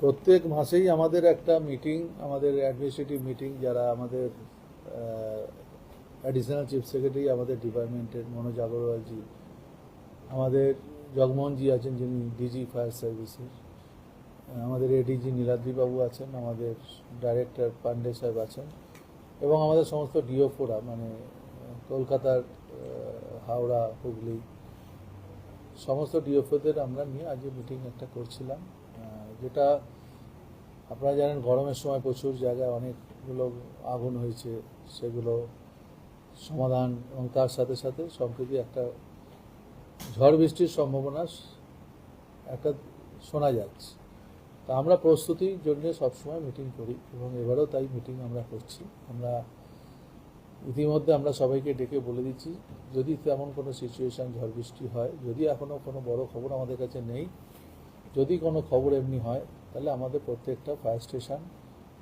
প্রত্যেক মাসেই আমাদের একটা মিটিং আমাদের অ্যাডমিনিস্ট্রেটিভ মিটিং যারা আমাদের অ্যাডিশনাল চিফ সেক্রেটারি আমাদের ডিপার্টমেন্টের মনোজ আগরওয়ালজি, আমাদের জগমোহনজি আছেন, যিনি ডিজি ফায়ার সার্ভিসের আমাদের এডিজি নীলাদ্রিবাবু আছেন, আমাদের ডাইরেক্টর পান্ডে সাহেব আছেন, এবং আমাদের সমস্ত ডিওফোরা মানে কলকাতার হাওড়া, হুগলি, সমস্ত ডিওফোদের আমরা নিয়ে আজকে মিটিং একটা করছিলাম। যেটা আপনারা জানেন গরমের সময় প্রচুর জায়গায় অনেকগুলো আগুন হয়েছে, সেগুলো সমাধান এবং তার সাথে সাথে সম্প্রতি একটা ঝড় বৃষ্টির সম্ভাবনা একটা শোনা যাচ্ছে। তা আমরা প্রস্তুতির জন্য সবসময় মিটিং করি এবং এবারেও তাই মিটিং আমরা করছি। আমরা ইতিমধ্যে আমরা সবাইকে ডেকে বলে দিচ্ছি, যদি তেমন কোনো সিচুয়েশান ঝড় বৃষ্টি হয়, যদি এখনও কোনো বড় খবর আমাদের কাছে নেই যদি কোনো খবর এমনি হয়, তাহলে আমাদের প্রত্যেকটা ফায়ার স্টেশন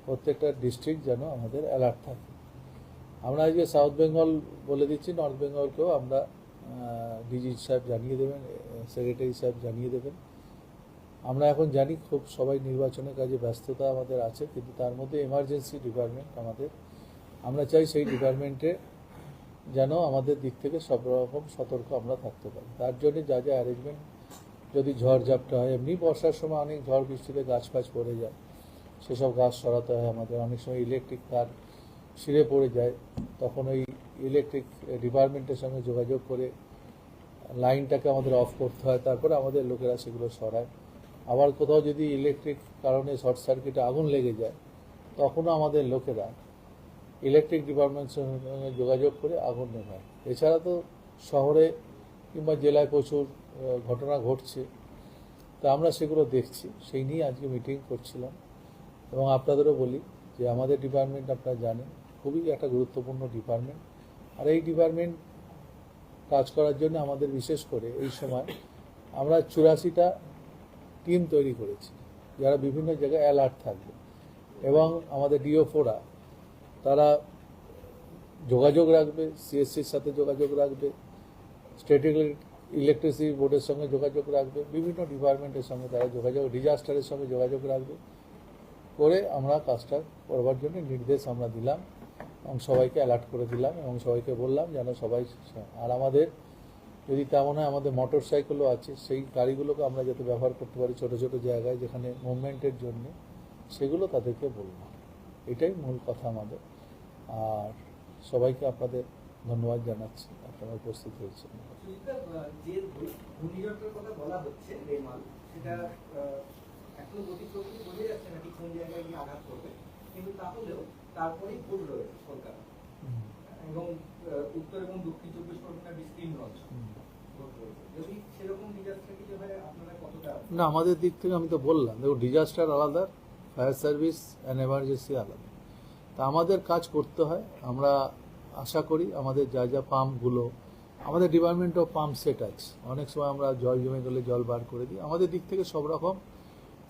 প্রত্যেকটা ডিস্ট্রিক্ট যেন আমাদের অ্যালার্ট থাকে। আমরা আজকে সাউথ বেঙ্গল বলে দিচ্ছি নর্থ বেঙ্গলকেও আমরা ডিজি সাহেব জানিয়ে দেবেন সেক্রেটারি সাহেব জানিয়ে দেবেন। আমরা এখন জানি খুব সবাই নির্বাচনের কাজে ব্যস্ততা আমাদের আছে, কিন্তু তার মধ্যে এমার্জেন্সি ডিপার্টমেন্ট আমাদের। আমরা চাই সেই ডিপার্টমেন্টে যেন আমাদের দিক থেকে সব রকম সতর্ক আমরা থাকতে পারি। তার জন্য যা যা অ্যারেঞ্জমেন্ট যদি ঝড় ঝাপটা হয়, এমনি বর্ষার সময় অনেক ঝড় বৃষ্টিতে গাছ ফাছ পড়ে যায়। সেসব গাছ সরাতে হয় আমাদের। অনেক সময় ইলেকট্রিক তার ছিঁড়ে পড়ে যায়। তখন ওই ইলেকট্রিক ডিপার্টমেন্টের সঙ্গে যোগাযোগ করে লাইনটাকে আমাদের অফ করতে হয়। তারপরে আমাদের লোকেরা সেগুলো সরায়। আবার কোথাও যদি ইলেকট্রিক কারণে শর্ট সার্কিটে আগুন লেগে যায়, তখনও আমাদের লোকেরা ইলেকট্রিক ডিপার্টমেন্টের সঙ্গে যোগাযোগ করে আগুন নেভায়। এছাড়া তো শহরে কিংবা জেলায় প্রচুর ঘটনা ঘটছে, তা আমরা সেগুলো দেখছি। সেই নিয়ে আজকে মিটিং করছিলাম। এবং আপনাদেরও বলি যে আমাদের ডিপার্টমেন্ট আপনারা জানেন, খুবই একটা গুরুত্বপূর্ণ ডিপার্টমেন্ট আর এই ডিপার্টমেন্ট কাজ করার জন্য আমাদের বিশেষ করে এই সময় আমরা চুরাশিটা টিম তৈরি করেছি, যারা বিভিন্ন জায়গায় অ্যালার্ট থাকবে। এবং আমাদের ডিওফোরা তারা যোগাযোগ রাখবে সিএসসির সাথে যোগাযোগ রাখবে স্টেট ইলেকট্রিসিটি বোর্ডের সঙ্গে যোগাযোগ রাখবে, বিভিন্ন ডিপার্টমেন্টের সঙ্গে তারা যোগাযোগ, ডিজাস্টারের সঙ্গে যোগাযোগ রাখবে করে আমরা কাজটা করবার জন্য নির্দেশ আমরা দিলাম এবং সবাইকে অ্যালার্ট করে দিলাম এবং সবাইকে বললাম যেন সবাই আর আমাদের যদি তেমন হয় আমাদের মোটর সাইকেলও আছে, সেই গাড়িগুলোকে আমরা যাতে ব্যবহার করতে পারি ছোটো ছোটো জায়গায় যেখানে মুভমেন্টের জন্য, সেগুলো তাদেরকে বললাম এটাই মূল কথা আমাদের। আর সবাইকে আপনাদের ধন্যবাদ জানাচ্ছি আপনারা উপস্থিত হয়েছেন। কলকাতা। এবং উত্তর এবং দক্ষিণ চব্বিশ পরগনার বিস্তীর্ণ অঞ্চল না আমাদের দিক থেকে আমি তো বললাম দেখো ডিজাস্টার আলাদা ফায়ার সার্ভিস অ্যান্ড এমার্জেন্সি আলাদা। তা আমাদের কাজ করতে হয় আমরা আশা করি আমাদের যা যা পাম্পগুলো, আমাদের ডিপার্টমেন্টও পাম্প সেট আছে অনেক সময় আমরা জল জমে গেলে জল বার করে দিই। আমাদের দিক থেকে সব রকম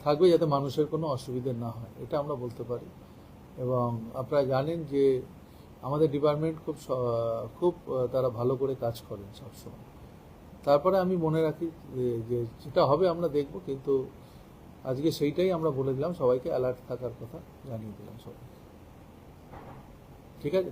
থাকবে যাতে মানুষের কোনো অসুবিধে না হয়, এটা আমরা বলতে পারি। এবং আপনারা জানেন যে আমাদের ডিপার্টমেন্ট খুব খুব তারা ভালো করে কাজ করেন সবসময়। তারপরে আমি মনে রাখি যে যেটা হবে আমরা দেখব, কিন্তু আজকে সেইটাই আমরা বলে দিলাম। সবাইকে অ্যালার্ট থাকার কথা জানিয়ে দিলাম সবাই ঠিক আছে?